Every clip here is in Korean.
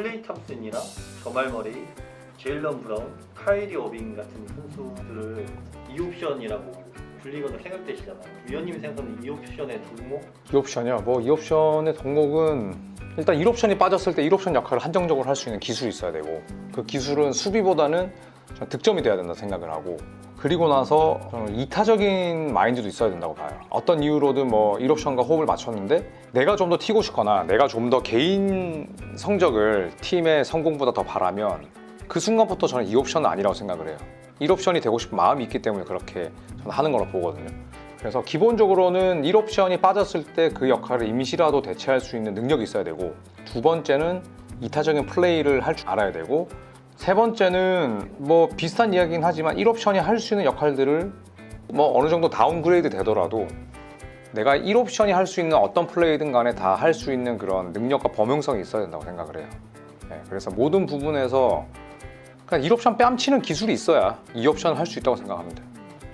클레이 탐슨이랑 저말 머레이, 제일런 브라운, 카이리 어빙 같은 선수들을 2옵션이라고 불리거나 생각되시잖아요. 위원님이 생각하는 2옵션의 종목? 이 옵션이요. 뭐 이 옵션의 덕목은 일단 1옵션이 빠졌을 때 1옵션 역할을 한정적으로 할 수 있는 기술이 있어야 되고 그 기술은 수비보다는 득점이 돼야 된다 생각을 하고 그리고 나서 저는 이타적인 마인드도 있어야 된다고 봐요. 어떤 이유로든 뭐 1옵션과 호흡을 맞췄는데 내가 좀 더 튀고 싶거나 내가 좀 더 개인 성적을 팀의 성공보다 더 바라면 그 순간부터 저는 2옵션은 아니라고 생각을 해요. 1옵션이 되고 싶은 마음이 있기 때문에 그렇게 저는 하는 거라고 보거든요. 그래서 기본적으로는 1옵션이 빠졌을 때 그 역할을 이미지라도 대체할 수 있는 능력이 있어야 되고 두 번째는 이타적인 플레이를 할 줄 알아야 되고 세 번째는 뭐 비슷한 이야기긴 하지만 1옵션이 할 수 있는 역할들을 뭐 어느 정도 다운그레이드 되더라도 내가 1옵션이 할 수 있는 어떤 플레이든 간에 다 할 수 있는 그런 능력과 범용성이 있어야 된다고 생각을 해요. 네, 그래서 모든 부분에서 그냥 1옵션 뺨치는 기술이 있어야 2옵션을 할수 있다고 생각합니다.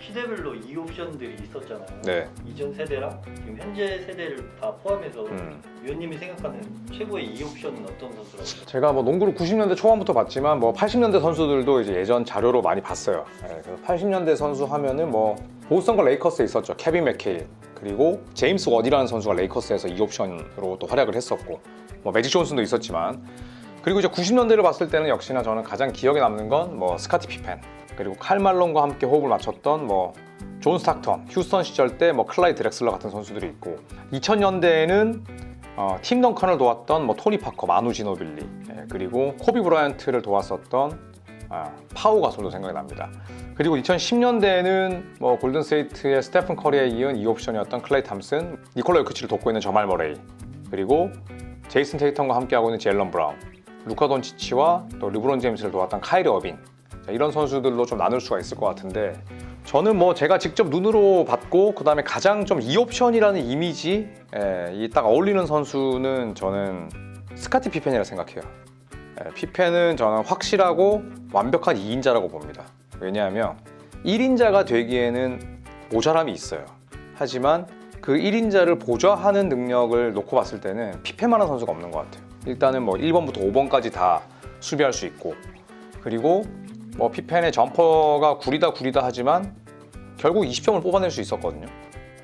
시대별로 2옵션들이 있었잖아요. 네. 이전 세대랑 지금 현재 세대를 다 포함해서 음. 위원님이 생각하는 최고의 2옵션은 어떤 선수라고? 제가 뭐 농구를 90년대 초반부터 봤지만 뭐 80년대 선수들도 이제 예전 자료로 많이 봤어요. 네, 그래서 80년대 선수 하면은 뭐 보스턴과 레이커스에 있었죠. 케빈 맥케일 그리고 제임스 워디라는 선수가 레이커스에서 2옵션으로 또 활약을 했었고 뭐 매직 존슨도 있었지만 그리고 이제 90년대를 봤을 때는 역시나 저는 가장 기억에 남는 건 뭐 스카티 피펜 그리고 칼 말론과 함께 호흡을 맞췄던 뭐 존 스타크턴, 휴스턴 시절 때 뭐 클라이 드렉슬러 같은 선수들이 있고 2000년대에는 어, 팀 덩컨을 도왔던 뭐 토니 파커, 마누 지노빌리 예, 그리고 코비 브라이언트를 도왔었던 아, 파우 가솔도 생각이 납니다. 그리고 2010년대에는 뭐 골든 스테이트의 스테픈 커리에 이은 2옵션이었던 클레이 탐슨, 니콜라 요키치를 돕고 있는 저말 머레이 그리고 제이슨 테이턴과 함께하고 있는 제일런 브라운, 루카 돈치치와 또 르브론 제임스를 도왔던 카이리 어빙 자, 이런 선수들로 좀 나눌 수가 있을 것 같은데 저는 뭐 제가 직접 눈으로 봤고 그 다음에 가장 좀 2옵션이라는 이미지 예, 이딱 어울리는 선수는 저는 스카티 피펜이라 생각해요. 예, 피펜은 저는 확실하고 완벽한 2인자라고 봅니다. 왜냐하면 1인자가 되기에는 모자람이 있어요. 하지만 그 1인자를 보좌하는 능력을 놓고 봤을 때는 피펜만한 선수가 없는 것 같아요. 일단은 뭐 1번부터 5번까지 다 수비할 수 있고 그리고 뭐 피펜의 점퍼가 구리다 구리다 하지만 결국 20점을 뽑아낼 수 있었거든요.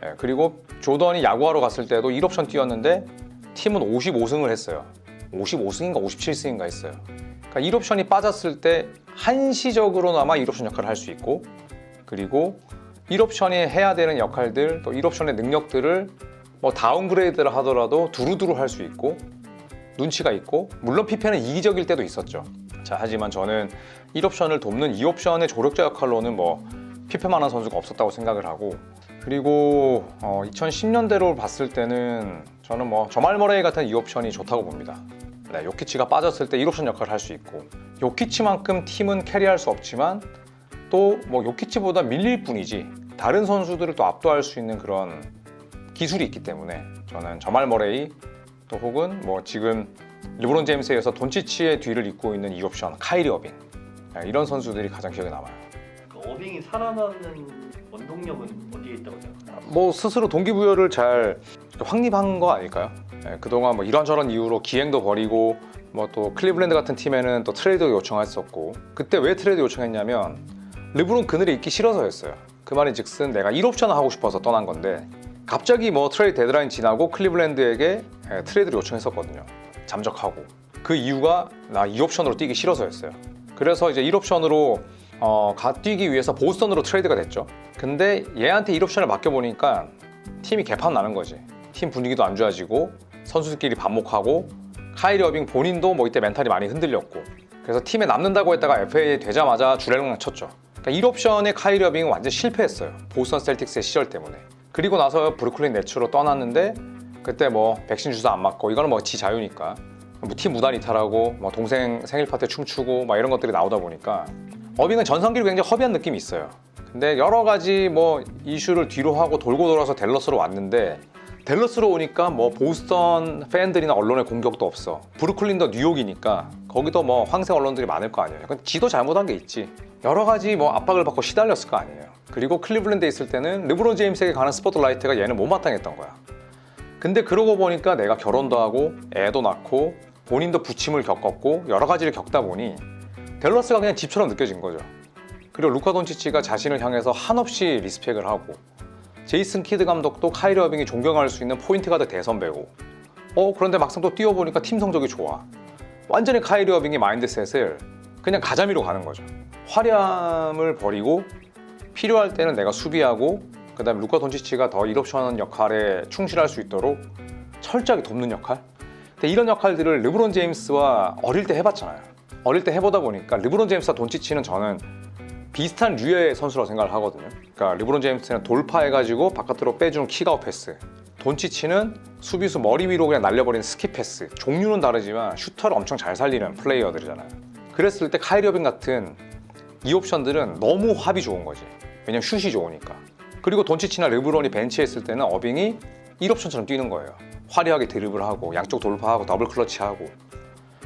예, 그리고 조던이 야구하러 갔을 때도 1옵션 뛰었는데 팀은 55승을 했어요. 55승인가 57승인가 했어요. 그러니까 1옵션이 빠졌을 때 한시적으로나마 1옵션 역할을 할 수 있고 그리고 1옵션이 해야 되는 역할들 또 1옵션의 능력들을 뭐 다운그레이드를 하더라도 두루두루 할 수 있고 눈치가 있고 물론 피펜은 이기적일 때도 있었죠. 자 하지만 저는 1옵션을 돕는 2옵션의 조력자 역할로는 뭐 피펜만한 선수가 없었다고 생각을 하고 그리고 어, 2010년대로 봤을 때는 저는 뭐 저말 머레이 같은 2옵션이 좋다고 봅니다. 네, 요키치가 빠졌을 때 1옵션 역할을 할 수 있고 요키치만큼 팀은 캐리할 수 없지만 또 뭐 요키치보다 밀릴 뿐이지 다른 선수들을 또 압도할 수 있는 그런 기술이 있기 때문에 저는 저말 머레이 또 혹은 뭐 지금 르브론 제임스에 이어서 돈치치의 뒤를 잇고 있는 2옵션 카이리 어빙 네, 이런 선수들이 가장 기억에 남아요. 그 어빙이 살아나는 원동력은 어디에 있다고 생각하세요? 뭐 스스로 동기부여를 잘 확립한 거 아닐까요? 예, 그동안 뭐 이런저런 이유로 기행도 벌이고 뭐 또 클리블랜드 같은 팀에는 또 트레이드 요청했었고 그때 왜 트레이드 요청했냐면 르브론 그늘에 있기 싫어서였어요. 그 말인 즉슨 내가 1옵션을 하고 싶어서 떠난 건데 갑자기 뭐 트레이드 데드라인 지나고 클리블랜드에게 예, 트레이드를 요청했었거든요. 잠적하고 그 이유가 나 2옵션으로 뛰기 싫어서였어요. 그래서 이제 1옵션으로 어, 가 뛰기 위해서 보스턴으로 트레이드가 됐죠. 근데 얘한테 1옵션을 맡겨보니까 팀이 개판 나는 거지. 팀 분위기도 안 좋아지고 선수들끼리 반목하고 카이리 어빙 본인도 뭐 이때 멘탈이 많이 흔들렸고 그래서 팀에 남는다고 했다가 FA 되자마자 주례롱 쳤죠. 그러니까 1옵션의 카이리 어빙은 완전 실패했어요. 보스턴 셀틱스의 시절 때문에. 그리고 나서 브루클린 네츠로 떠났는데 그때 뭐 백신 주사 안 맞고 이거는 뭐 지 자유니까 뭐팀 무단 이탈하고 뭐 동생 생일 파티 춤추고 막 이런 것들이 나오다 보니까 어빙은 전성기를 굉장히 허비한 느낌이 있어요. 근데 여러 가지 뭐 이슈를 뒤로 하고 돌고 돌아서 댈러스로 왔는데 댈러스로 오니까 뭐 보스턴 팬들이나 언론의 공격도 없어. 브루클린도 뉴욕이니까 거기도 뭐 황새 언론들이 많을 거 아니에요. 그건 지도 잘못한 게 있지. 여러 가지 뭐 압박을 받고 시달렸을 거 아니에요. 그리고 클리블랜드에 있을 때는 르브론 제임스에게 가는 스포트라이트가 얘는 못마땅했던 거야. 근데 그러고 보니까 내가 결혼도 하고 애도 낳고 본인도 부침을 겪었고 여러 가지를 겪다 보니 델러스가 그냥 집처럼 느껴진 거죠. 그리고 루카 돈치치가 자신을 향해서 한없이 리스펙을 하고 제이슨 키드 감독도 카이리 어빙이 존경할 수 있는 포인트 가드 대선배고 어 그런데 막상 또 뛰어보니까 팀 성적이 좋아. 완전히 카이리 어빙의 마인드셋을 그냥 가자미로 가는 거죠. 화려함을 버리고 필요할 때는 내가 수비하고 그 다음에 루카 돈치치가 더 1옵션 역할에 충실할 수 있도록 철저하게 돕는 역할 근데 이런 역할들을 르브론 제임스와 어릴 때 해봤잖아요 어릴 때 해보다 보니까 르브론 제임스와 돈치치는 저는 비슷한 류의 선수라고 생각을 하거든요. 그러니까 르브론 제임스는 돌파해가지고 바깥으로 빼주는 킥아웃 패스. 돈치치는 수비수 머리 위로 그냥 날려버리는 스킵 패스. 종류는 다르지만 슈터를 엄청 잘 살리는 플레이어들이잖아요. 그랬을 때 카이리 어빙 같은 이 옵션들은 너무 합이 좋은 거지. 왜냐면 슛이 좋으니까. 그리고 돈치치나 르브론이 벤치에 있을 때는 어빙이 1옵션처럼 뛰는 거예요. 화려하게 드리블 하고 양쪽 돌파하고 더블 클러치하고.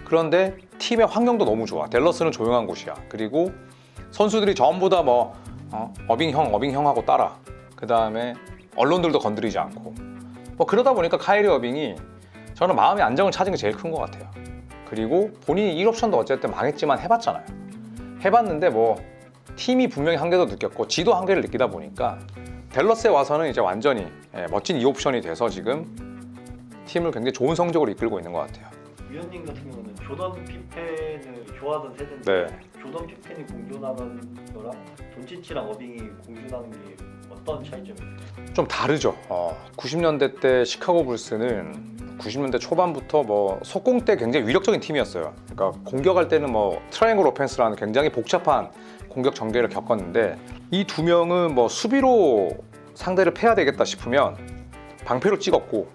그런데 팀의 환경도 너무 좋아. 댈러스는 조용한 곳이야. 그리고 선수들이 전부 다 뭐 어 빙 형, 어빙 형하고 따라. 그 다음에 언론들도 건드리지 않고. 뭐 그러다 보니까 카이리 어빙이 저는 마음의 안정을 찾은 게 제일 큰 것 같아요. 그리고 본인이 1옵션도 어쨌든 망했지만 해봤잖아요. 해봤는데 뭐 팀이 분명히 한계도 느꼈고 지도 한계를 느끼다 보니까 댈러스에 와서는 이제 완전히 예, 멋진 2옵션이 돼서 지금 팀을 굉장히 좋은 성적으로 이끌고 있는 것 같아요. 위원님 같은 경우는 조던 피펜을 좋아하던 세대인데 네. 조던 피펜이 공존하는 거랑 돈치치랑 어빙이 공존하는 게 어떤 차이점이 있어요? 좀 다르죠. 90년대 때 시카고 불스는 90년대 초반부터 뭐 속공 때 굉장히 위력적인 팀이었어요. 그러니까 공격할 때는 뭐 트라이앵글 오펜스라는 굉장히 복잡한 공격 전개를 겪었는데 이 두 명은 뭐 수비로 상대를 패야 되겠다 싶으면 방패로 찍었고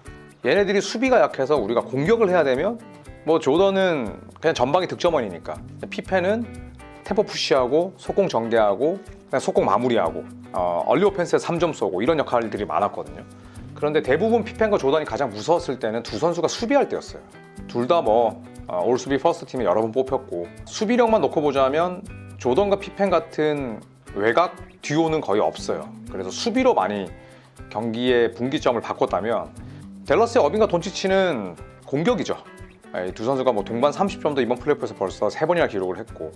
얘네들이 수비가 약해서 우리가 공격을 해야 되면 뭐 조던은 그냥 전방위 득점원이니까 피펜은 템포 푸시하고 속공 전개하고 그냥 속공 마무리하고 어, 얼리 오펜스에 3점 쏘고 이런 역할들이 많았거든요. 그런데 대부분 피펜과 조던이 가장 무서웠을 때는 두 선수가 수비할 때였어요. 둘 다뭐올 수비 퍼스트 팀에 여러 번 뽑혔고 수비력만 놓고 보자면 조던과 피펜 같은 외곽 듀오는 거의 없어요. 그래서 수비로 많이 경기의 분기점을 바꿨다면 댈러스의 어빙과 돈치치는 공격이죠. 예, 이두 선수가 뭐 동반 30점도 이번 플레이오프에서 벌써 세 번이나 기록을 했고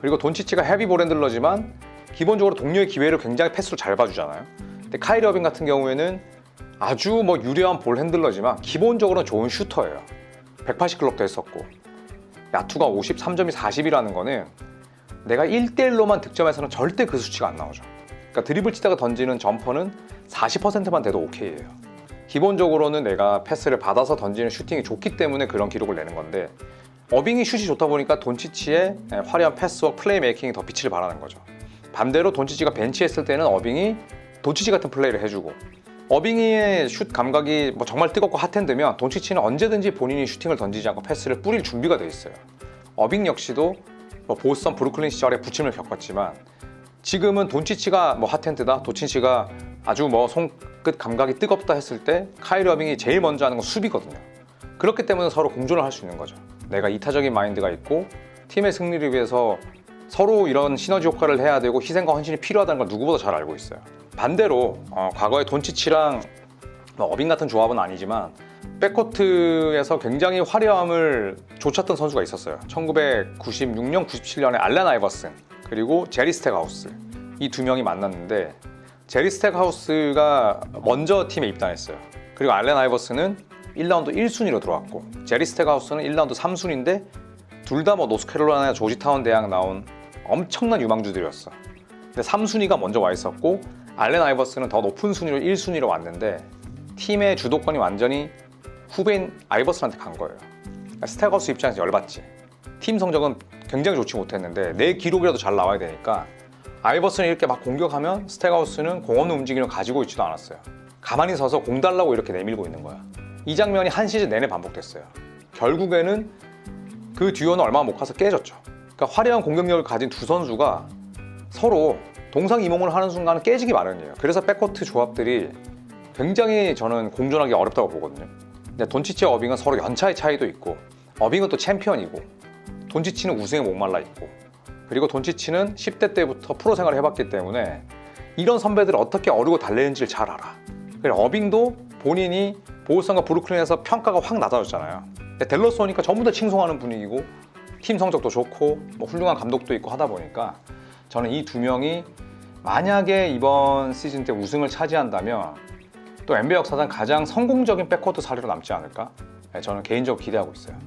그리고 돈치치가 헤비 볼핸들러지만 기본적으로 동료의 기회를 굉장히 패스로 잘 봐주잖아요. 근데 카이리 어빙 같은 경우에는 아주 뭐 유려한 볼 핸들러지만 기본적으로는 좋은 슈터예요. 180 클럽도 했었고 야투가 53점이 40이라는 거는 내가 1대1로만 득점해서는 절대 그 수치가 안 나오죠. 그러니까 드리블 치다가 던지는 점퍼는 40%만 돼도 오케이예요. 기본적으로는 내가 패스를 받아서 던지는 슈팅이 좋기 때문에 그런 기록을 내는 건데 어빙이 슛이 좋다 보니까 돈치치의 화려한 패스와 플레이 메이킹이 더 빛을 발하는 거죠. 반대로 돈치치가 벤치에 있을 때는 어빙이 돈치치 같은 플레이를 해주고 어빙이의 슛 감각이 뭐 정말 뜨겁고 핫핸드면 돈치치는 언제든지 본인이 슈팅을 던지지 않고 패스를 뿌릴 준비가 돼 있어요. 어빙 역시도 뭐 보스턴 브루클린 시절에 부침을 겪었지만 지금은 돈치치가 뭐 핫핸드다, 도친치가 아주 뭐 손끝 감각이 뜨겁다 했을 때 카이리 어빙이 제일 먼저 하는 건 수비거든요. 그렇기 때문에 서로 공존을 할 수 있는 거죠. 내가 이타적인 마인드가 있고 팀의 승리를 위해서 서로 이런 시너지 효과를 해야 되고 희생과 헌신이 필요하다는 걸 누구보다 잘 알고 있어요. 반대로 어, 과거에 돈치치랑 뭐 어빙 같은 조합은 아니지만 백코트에서 굉장히 화려함을 좇았던 선수가 있었어요. 1996년, 97년에 알렌 아이버슨 그리고 제리 스택하우스 이 두 명이 만났는데 제리 스택하우스가 먼저 팀에 입단했어요. 그리고 알렌 아이버슨은 1라운드 1순위로 들어왔고 제리 스택하우스는 1라운드 3순위인데 둘 다 뭐 노스캐롤라이나 조지타운 대학 나온 엄청난 유망주들이었어. 근데 3순위가 먼저 와 있었고 알렌 아이버스는 더 높은 순위로 1순위로 왔는데 팀의 주도권이 완전히 후배인 아이버스한테 간 거예요. 스택하우스 입장에서 열받지. 팀 성적은 굉장히 좋지 못했는데 내 기록이라도 잘 나와야 되니까 아이버슨이 이렇게 막 공격하면 스택하우스는 공 없는 움직임을 가지고 있지도 않았어요. 가만히 서서 공 달라고 이렇게 내밀고 있는 거야. 이 장면이 한 시즌 내내 반복됐어요. 결국에는 그 듀오는 얼마 못 가서 깨졌죠. 그러니까 화려한 공격력을 가진 두 선수가 서로 동상이몽을 하는 순간 깨지기 마련이에요. 그래서 백코트 조합들이 굉장히 저는 공존하기 어렵다고 보거든요. 근데 돈치치와 어빙은 서로 연차의 차이도 있고 어빙은 또 챔피언이고 돈치치는 우승에 목말라 있고 그리고 돈치치는 10대 때부터 프로 생활을 해봤기 때문에 이런 선배들을 어떻게 어르고 달래는지를 잘 알아. 그리고 어빙도 본인이 보스턴과 브루클린에서 평가가 확 낮아졌잖아요. 근데 댈러스 오니까 전부 다 칭송하는 분위기고 팀 성적도 좋고 뭐 훌륭한 감독도 있고 하다 보니까 저는 이 두 명이 만약에 이번 시즌 때 우승을 차지한다면 또 NBA 역사상 가장 성공적인 백코트 사례로 남지 않을까? 네, 저는 개인적으로 기대하고 있어요.